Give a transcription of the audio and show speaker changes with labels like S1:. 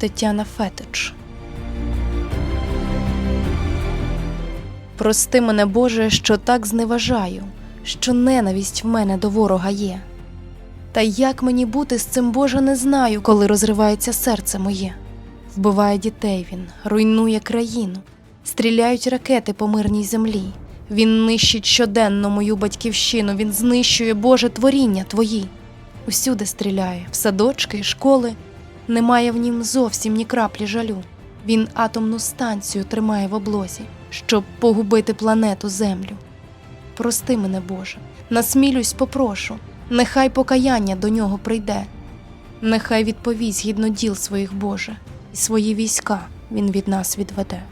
S1: Тетяна Фетич. Прости мене, Боже, що так зневажаю, що ненависть в мене до ворога є. Та як мені бути з цим, Боже, не знаю, коли розривається серце моє. Вбиває дітей він, руйнує країну, стріляють ракети по мирній землі. Він нищить щоденно мою батьківщину, він знищує Боже творіння твої. Усюди стріляє, в садочки школи. Немає в нім зовсім ні краплі жалю. Він атомну станцію тримає в облозі, щоб погубити планету Землю. Прости мене, Боже, насмілюсь, попрошу, нехай покаяння до нього прийде. Нехай відповість гідно діл своїх Боже, і свої війська він від нас відведе.